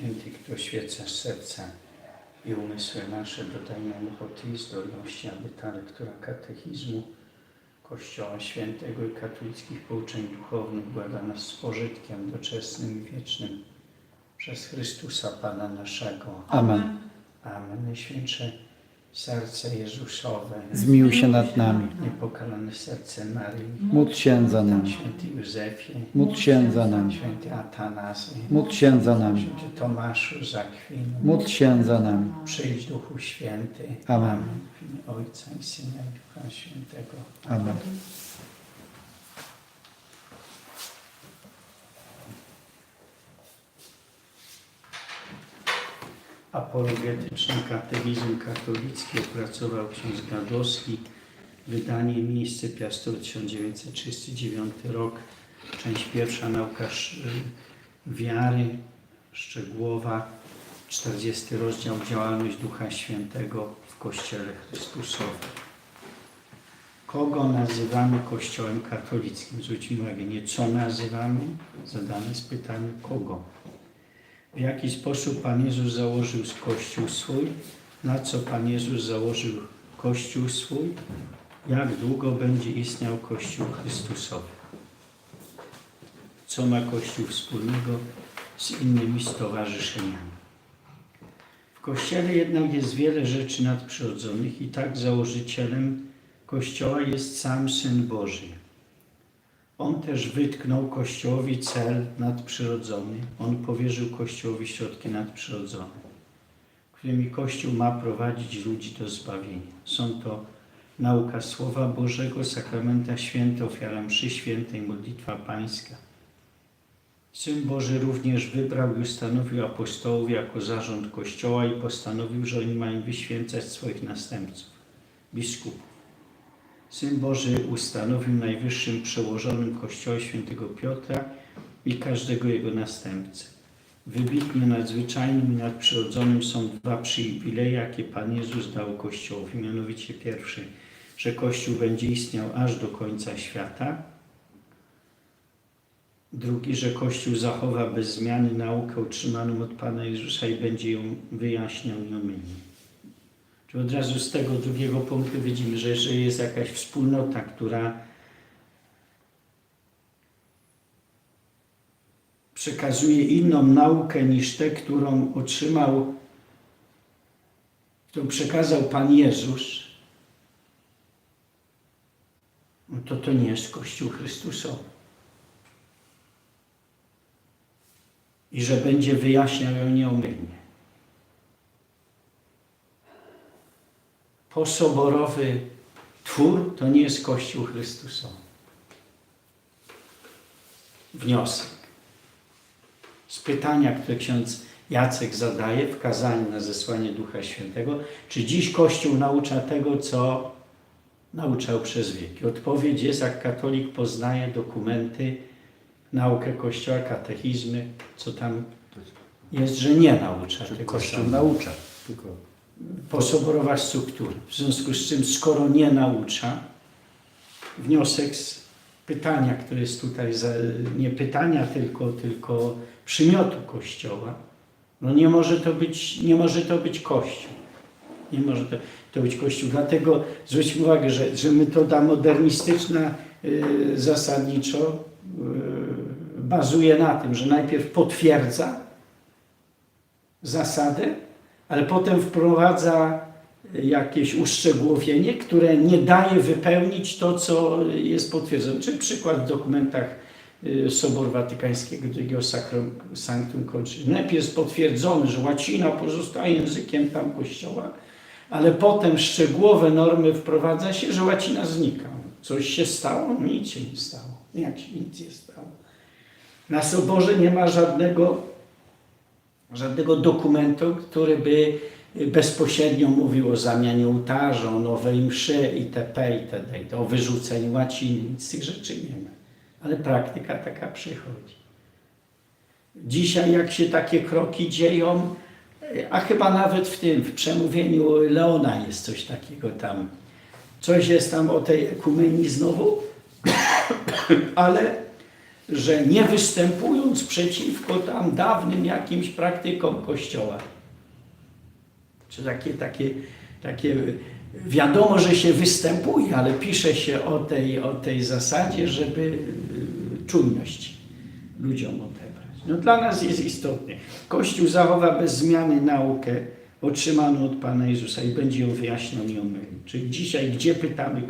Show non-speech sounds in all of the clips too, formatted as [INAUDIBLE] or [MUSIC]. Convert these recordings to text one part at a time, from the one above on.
Święty, kto świeca serca i umysły nasze, dodaj nam ochoty i zdolności, aby ta lektura katechizmu Kościoła Świętego i katolickich pouczeń duchownych była dla nas spożytkiem doczesnym i wiecznym przez Chrystusa Pana naszego. Amen. Amen. Najświętsze serce Jezusowe, Zmiłuj się nad nami. niepokalane serce Maryi, Módl się za nami. święty Józefie, Módl się za nami. święty Atanazy, Módl się za nami. święty Tomaszu z Akwinu, Módl się za nami. przyjdź Duchu Święty. Amen. W imię Ojca i Syna i Ducha Świętego. Amen. Apologetyczny katechizm katolicki opracował ksiądz Gadowski. Wydanie Miejsce Piastowe 1939 rok. Część pierwsza nauka sz- wiary szczegółowa. 40 rozdział działalność Ducha Świętego w Kościele Chrystusowym. Kogo nazywamy Kościołem katolickim? Zwróćmy uwagę, nie co nazywamy, zadane jest pytanie kogo. W jaki sposób Pan Jezus założył Kościół swój? Na co Pan Jezus założył Kościół swój? Jak długo będzie istniał Kościół Chrystusowy? Co ma Kościół wspólnego z innymi stowarzyszeniami? W Kościele jednak jest wiele rzeczy nadprzyrodzonych i tak założycielem Kościoła jest sam Syn Boży. On też wytknął Kościołowi cel nadprzyrodzony. On powierzył Kościołowi środki nadprzyrodzone, którymi Kościół ma prowadzić ludzi do zbawienia. Są to nauka Słowa Bożego, sakramenta święte, ofiara mszy świętej, modlitwa pańska. Syn Boży również wybrał i ustanowił apostołów jako zarząd Kościoła i postanowił, że oni mają wyświęcać swoich następców, biskupów. Syn Boży ustanowił najwyższym przełożonym Kościoła świętego Piotra i każdego jego następcę. Wybitnym, nadzwyczajnym i nadprzyrodzonym są dwa przywileje, jakie Pan Jezus dał Kościołowi. Mianowicie pierwszy, że Kościół będzie istniał aż do końca świata. Drugi, że Kościół zachowa bez zmiany naukę otrzymaną od Pana Jezusa i będzie ją wyjaśniał i omylił. Czy od razu z tego drugiego punktu widzimy, że jeżeli jest jakaś wspólnota, która przekazuje inną naukę niż tę, którą otrzymał, którą przekazał Pan Jezus, no to to nie jest Kościół Chrystusowy. I że będzie wyjaśniał ją nieomylnie. Posoborowy twór to nie jest Kościół Chrystusowy. Wniosek. Z pytania, które ksiądz Jacek zadaje w kazaniu na zesłanie Ducha Świętego, czy dziś Kościół naucza tego, co nauczał przez wieki? Odpowiedź jest, jak katolik poznaje dokumenty, naukę Kościoła, katechizmy, co tam jest, że nie naucza tego Kościół samego naucza. Tylko posoborowa struktura. W związku z czym, skoro nie naucza, wniosek z pytania, które jest tutaj, nie pytania tylko, tylko przymiotu Kościoła, no nie może to być, nie może to być Kościół. Nie może to, to być Kościół. Dlatego zwróćmy uwagę, że, że metoda modernistyczna y, zasadniczo y, bazuje na tym, że najpierw potwierdza zasadę, ale potem wprowadza jakieś uszczegółowienie, które nie daje wypełnić to, co jest potwierdzone. Czy przykład w dokumentach y, Soboru Watykańskiego II Sanctum Concilium. Najpierw jest potwierdzone, że łacina pozostaje językiem tam Kościoła, ale potem szczegółowe normy wprowadza się, że łacina znika. Coś się stało? Nic się nie stało. Jak się nic nie stało? Na Soborze nie ma żadnego żadnego dokumentu, który by bezpośrednio mówił o zamianie ołtarza, o nowej mszy itp. itd. O wyrzuceniu łaciny, nic z tych rzeczy nie ma. Ale praktyka taka przychodzi. Dzisiaj jak się takie kroki dzieją, a chyba nawet w tym, w przemówieniu Leona jest coś takiego tam, coś jest tam o tej ekumenii znowu, [COUGHS] ale że nie występując przeciwko tam dawnym jakimś praktykom Kościoła, czy takie, takie, takie wiadomo, że się występuje, ale pisze się o tej, o tej zasadzie, żeby y, czujność ludziom odebrać. No dla nas jest istotne. Kościół zachowa bez zmiany naukę otrzymaną od Pana Jezusa i będzie ją wyjaśniał i omylił. Czyli dzisiaj, gdzie pytamy,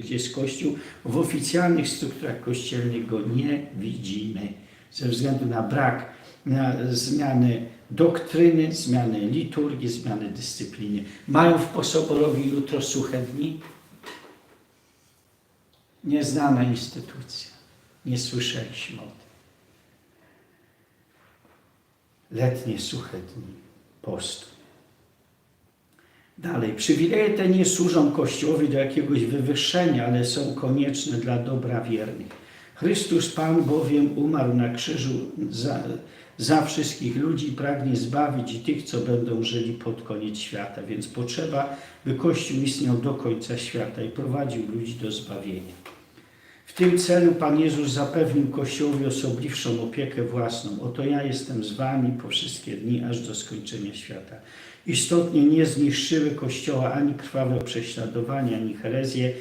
gdzie jest Kościół, w oficjalnych strukturach kościelnych go nie widzimy. Ze względu na brak, na doktryny, zmianę liturgii, zmianę dyscypliny. Mają w Posoborowi jutro suche dni? Nieznana instytucja. Nie słyszeliśmy o tym. Letnie suche dni postu. Dalej, przywileje te nie służą Kościołowi do jakiegoś wywyższenia, ale są konieczne dla dobra wiernych. Chrystus Pan bowiem umarł na krzyżu za, za wszystkich ludzi pragnie zbawić i tych, co będą żyli pod koniec świata. Więc potrzeba, by Kościół istniał do końca świata i prowadził ludzi do zbawienia. W tym celu Pan Jezus zapewnił Kościołowi osobliwszą opiekę własną. Oto ja jestem z wami po wszystkie dni, aż do skończenia świata. Istotnie nie zniszczyły Kościoła ani krwawe prześladowania, ani herezje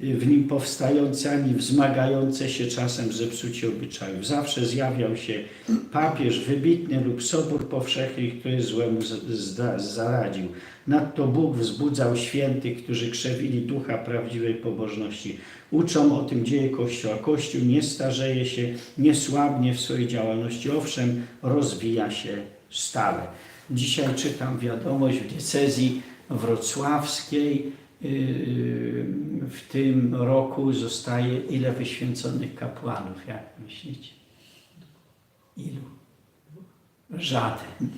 w nim powstające, ani wzmagające się czasem zepsucie obyczajów. Zawsze zjawiał się papież wybitny lub sobór powszechny, który złemu zaradził. Nadto Bóg wzbudzał świętych, którzy krzewili ducha prawdziwej pobożności. Uczą o tym dzieje Kościoła. Kościół nie starzeje się, nie słabnie w swojej działalności. Owszem, rozwija się stale. Dzisiaj czytam wiadomość w diecezji wrocławskiej. yy, W tym roku zostaje ile wyświęconych kapłanów, jak myślicie? Ilu? Żaden.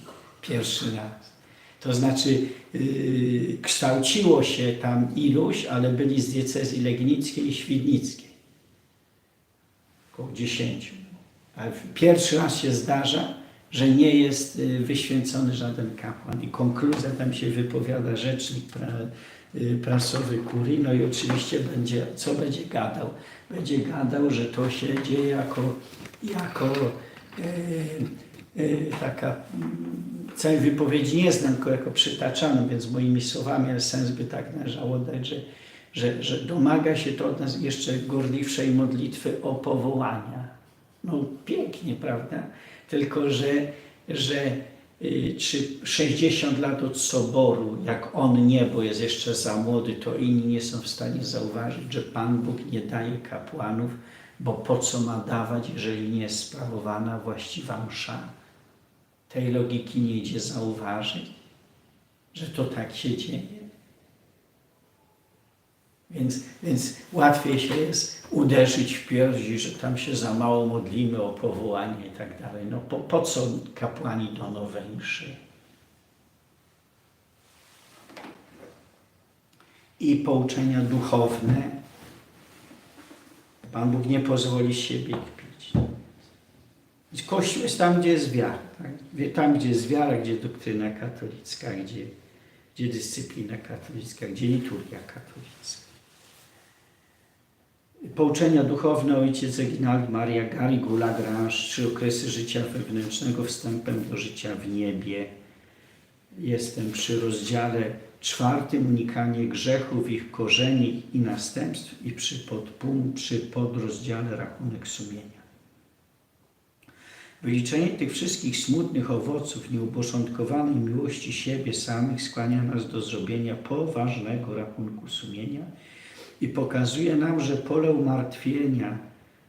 Pierwszy raz. To znaczy, yy, kształciło się tam iluś, ale byli z diecezji legnickiej i świdnickiej. Około dziesięciu. Ale pierwszy raz się zdarza, że nie jest y, wyświęcony żaden kapłan. I konkluzja tam się wypowiada rzecznik pra, prasowy kurii, no i oczywiście będzie, co będzie gadał? Będzie gadał, że to się dzieje jako, jako y, y, taka mm, całej wypowiedzi nie znam, tylko jako przytaczaną, więc moimi słowami, ale sens by tak należało dać, że, że, że domaga się to od nas jeszcze gorliwszej modlitwy o powołania. No pięknie, prawda? Tylko, że, że y, czy 60 lat od soboru, jak on nie, bo jest jeszcze za młody, to inni nie są w stanie zauważyć, że Pan Bóg nie daje kapłanów, bo po co ma dawać, jeżeli nie jest sprawowana właściwa msza? Tej logiki nie idzie zauważyć, że to tak się dzieje. Więc, więc łatwiej się jest uderzyć w piersi, że tam się za mało modlimy o powołanie i tak dalej. No po, po co kapłani do nowej? I pouczenia duchowne. Pan Bóg nie pozwoli siebie ich pić. Więc Kościół jest tam, gdzie jest wiara. Tak? Tam, gdzie jest wiara, gdzie doktryna katolicka, gdzie, gdzie dyscyplina katolicka, gdzie liturgia katolicka. Pouczenia duchowne ojciec Eginald Maria Garrigou Lagrange, trzy okresy życia wewnętrznego wstępem do życia w niebie. Jestem przy rozdziale czwartym, unikanie grzechów, ich korzeni i następstw i przy, podpun- przy podrozdziale rachunek sumienia. Wyliczenie tych wszystkich smutnych owoców nieuporządkowanej miłości siebie samych skłania nas do zrobienia poważnego rachunku sumienia i pokazuje nam, że pole umartwienia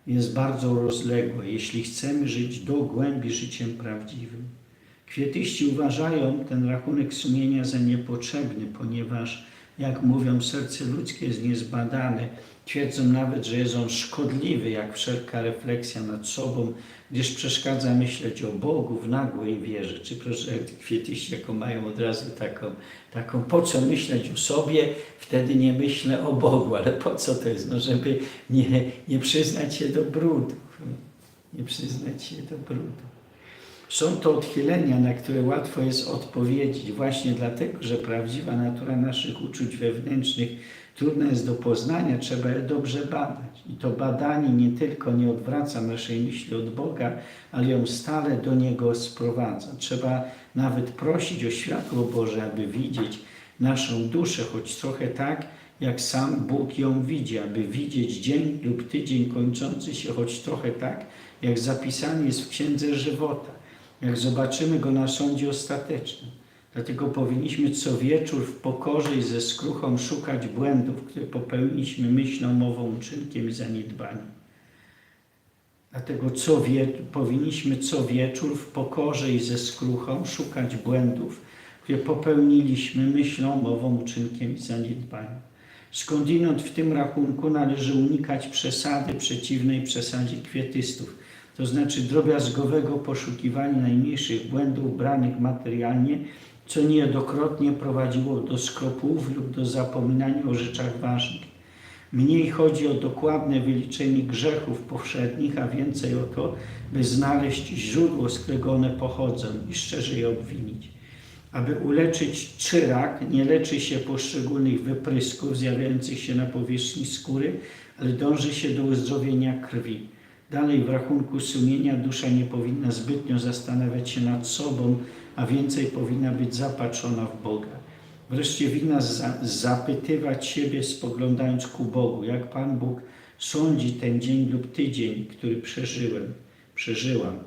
jest bardzo rozległe, jeśli chcemy żyć do głębi życiem prawdziwym. Kwietyści uważają ten rachunek sumienia za niepotrzebny, ponieważ, jak mówią, serce ludzkie jest niezbadane. Twierdzą nawet, że jest on szkodliwy, jak wszelka refleksja nad sobą, gdyż przeszkadza myśleć o Bogu w nagłej wierze. Czy proszę, kwietyści jako mają od razu taką, taką, po co myśleć o sobie, wtedy nie myślę o Bogu, ale po co to jest? No, żeby nie, nie przyznać się do brudu. Nie przyznać się do brudu. Są to odchylenia, na które łatwo jest odpowiedzieć, właśnie dlatego, że prawdziwa natura naszych uczuć wewnętrznych trudne jest do poznania, trzeba je dobrze badać. I to badanie nie tylko nie odwraca naszej myśli od Boga, ale ją stale do Niego sprowadza. Trzeba nawet prosić o światło Boże, aby widzieć naszą duszę, choć trochę tak, jak sam Bóg ją widzi, aby widzieć dzień lub tydzień kończący się choć trochę tak, jak zapisany jest w Księdze Żywota, jak zobaczymy go na sądzie ostatecznym. Dlatego powinniśmy co wieczór w pokorze i ze skruchą szukać błędów, które popełniliśmy myślą, mową, uczynkiem i zaniedbaniem. Dlatego co wie, powinniśmy co wieczór w pokorze i ze skruchą szukać błędów, które popełniliśmy myślą, mową, uczynkiem i zaniedbaniem. Skądinąd w tym rachunku należy unikać przesady przeciwnej przesadzie kwietystów, to znaczy drobiazgowego poszukiwania najmniejszych błędów branych materialnie, co niejednokrotnie prowadziło do skropów lub do zapominania o rzeczach ważnych. Mniej chodzi o dokładne wyliczenie grzechów powszednich, a więcej o to, by znaleźć źródło, z którego one pochodzą i szczerze je obwinić. Aby uleczyć czyrak, nie leczy się poszczególnych wyprysków zjawiających się na powierzchni skóry, ale dąży się do uzdrowienia krwi. Dalej w rachunku sumienia dusza nie powinna zbytnio zastanawiać się nad sobą, a więcej powinna być zapatrzona w Boga. Wreszcie winna za, zapytywać siebie, spoglądając ku Bogu, jak Pan Bóg sądzi ten dzień lub tydzień, który przeżyłem, przeżyłam.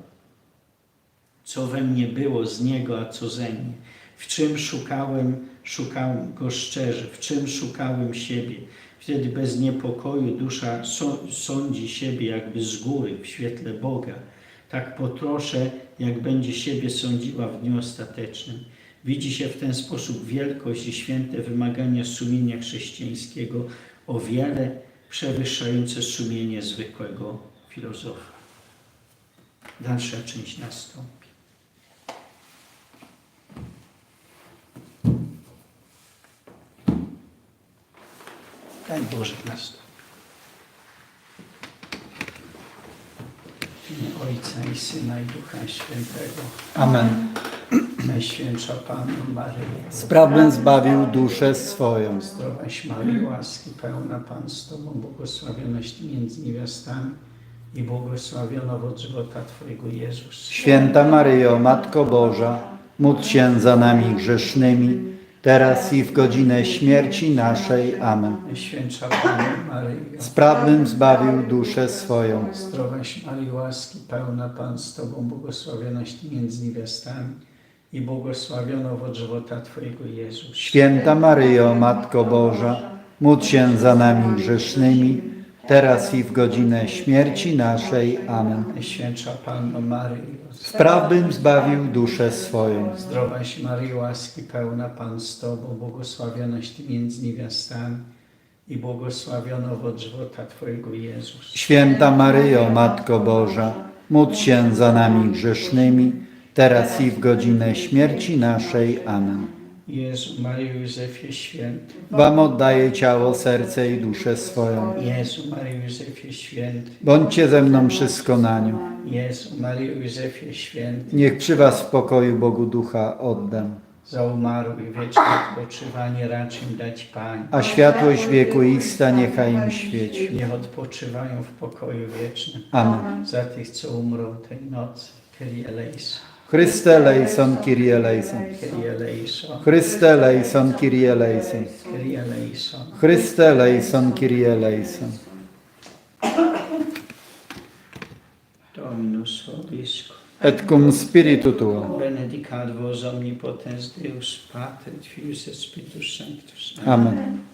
Co we mnie było z Niego, a co ze mnie. W czym szukałem, szukałem Go szczerze, w czym szukałem siebie. Wtedy bez niepokoju dusza sądzi siebie jakby z góry, w świetle Boga. Tak potroszę, jak będzie siebie sądziła w dniu ostatecznym. Widzi się w ten sposób wielkość i święte wymagania sumienia chrześcijańskiego, o wiele przewyższające sumienie zwykłego filozofa. Dalsza część nastąpi. Daj Boże nastąpi. W imię Ojca i Syna i Ducha Świętego. Amen. Najświętsza Panno Maryjo. Sprawę zbawił duszę swoją. Zdrowaś Maryjo, łaski pełna Pan z Tobą, błogosławionaś Ty między niewiastami i błogosławiona owoc żywota Twojego Jezus. Święta Maryjo, Matko Boża, módl się za nami grzesznymi, teraz i w godzinę śmierci naszej. Amen. Najświętsza Panno Maryjo. Sprawę zbawił duszę swoją. Zdrowaś Maryjo, łaski pełna Pan z Tobą, błogosławionaś Ty między niewiastami i błogosławiona owoc żywota Twojego Jezus. Święta Maryjo, Matko Boża, módl się za nami grzesznymi, teraz i w godzinę śmierci naszej. Amen. Najświętsza Panno Maryjo. Sprawbym zbawił duszę swoją. Zdrowaś Maryjo, łaski pełna Pan z Tobą, błogosławionaś Ty między niewiastami i błogosławiona owoc żywota Twojego Jezus. Święta Maryjo, Matko Boża, módl się za nami grzesznymi, teraz i w godzinę śmierci naszej. Amen. Jezu, Maryjo, Józefie Święty. Wam oddaję ciało, serce i duszę swoją. Jezu, Maryjo, Józefie Święty. Bądźcie ze mną wszystko na nią. Jezu, Maryjo, Józefie Święty. Niech przy was w pokoju Bogu Ducha oddam. Za umarłych wieczne odpoczywanie racz im dać Panie. A światłość wieku Ista niechaj im świeci. Niech odpoczywają w pokoju wiecznym. Amen. Za tych, co umrą tej nocy. Kyrie eleison. Chryste lejson, Kyrie eleison. Chryste lejson, Kyrie eleison. Chryste lejson, Kyrie lejson. Dominus vobiscum. Et cum spiritu tuo. Benedicat vos omnipotens Deus, Pater, Filius et Spiritus Sanctus. Amen.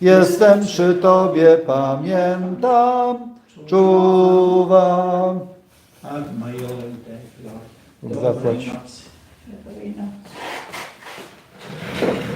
jestem przy Tobie, pamiętam, czuwam. Ave Maria, Zapłać.